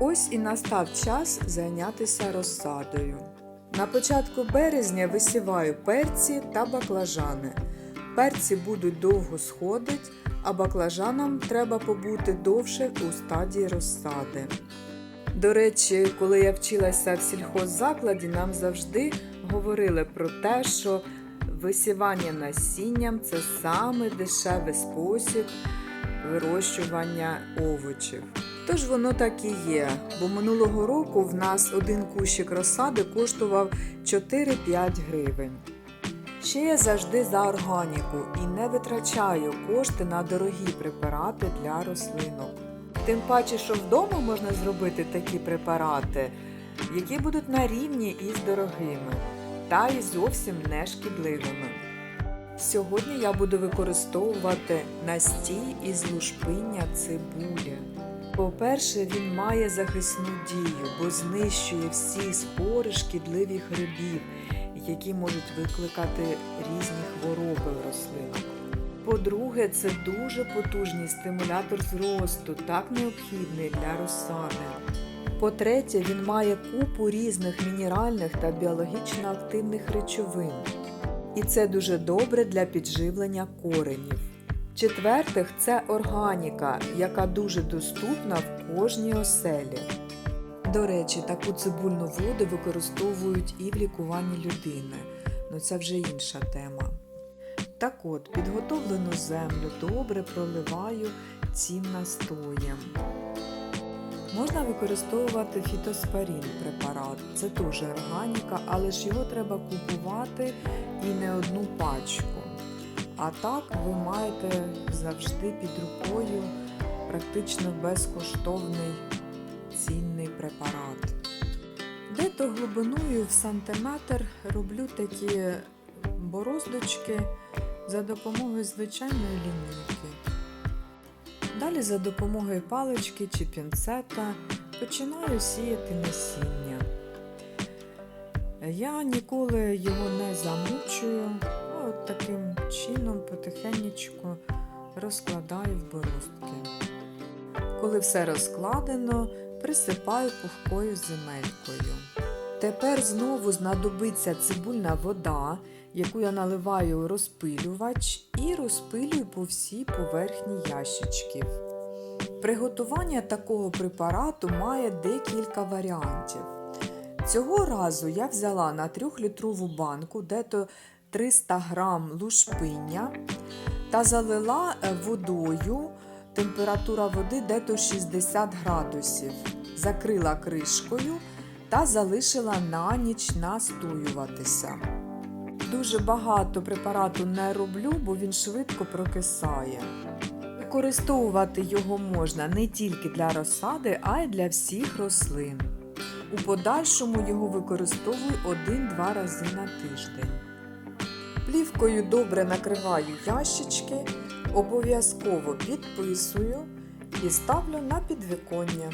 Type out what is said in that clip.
Ось і настав час зайнятися розсадою. На початку березня висіваю перці та баклажани. Перці будуть довго сходить, а баклажанам треба побути довше у стадії розсади. До речі, коли я вчилася в сільхоззакладі, нам завжди говорили про те, що висівання насінням це саме дешевий спосіб вирощування овочів. Тож воно так і є, бо минулого року в нас один кущик розсади коштував 4-5 гривень. Ще я завжди за органіку і не витрачаю кошти на дорогі препарати для рослинок. Тим паче, що вдома можна зробити такі препарати, які будуть на рівні із дорогими та і зовсім не шкідливими. Сьогодні я буду використовувати настій із лушпиння цибулі. По-перше, він має захисну дію, бо знищує всі спори шкідливих грибів, які можуть викликати різні хвороби в рослинах. По-друге, це дуже потужний стимулятор зросту, так необхідний для розсади. По-третє, він має купу різних мінеральних та біологічно активних речовин. І це дуже добре для підживлення коренів. Четвертих, це органіка, яка дуже доступна в кожній оселі. До речі, таку цибульну воду використовують і в лікуванні людини. Ну це вже інша тема. Так от, підготовлену землю добре проливаю цим настоєм. Можна використовувати фітоспарін препарат. Це теж органіка, але ж його треба купувати і не одну пачку. А так ви маєте завжди під рукою практично безкоштовний цінний препарат. Де-то глибиною в сантиметр роблю такі бороздочки за допомогою звичайної лінійки. Далі за допомогою палички чи пінцета починаю сіяти насіння. Я ніколи його не замучую, таким чином потихеньку розкладаю в бороздки. Коли все розкладено, присипаю пухкою земелькою. Тепер знову знадобиться цибульна вода, яку я наливаю у розпилювач і розпилюю по всій поверхні ящичків. Приготування такого препарату має декілька варіантів. Цього разу я взяла на 3-літрову банку дето 300 грам лушпиння та залила е, водою. Температура води дето 60 градусів. Закрила кришкою та залишила на ніч настоюватися. Дуже багато препарату не роблю, бо він швидко прокисає. Використовувати його можна не тільки для розсади, а й для всіх рослин. У подальшому його використовую 1-2 рази на тиждень. Плівкою добре накриваю ящички, обов'язково підписую і ставлю на підвіконня.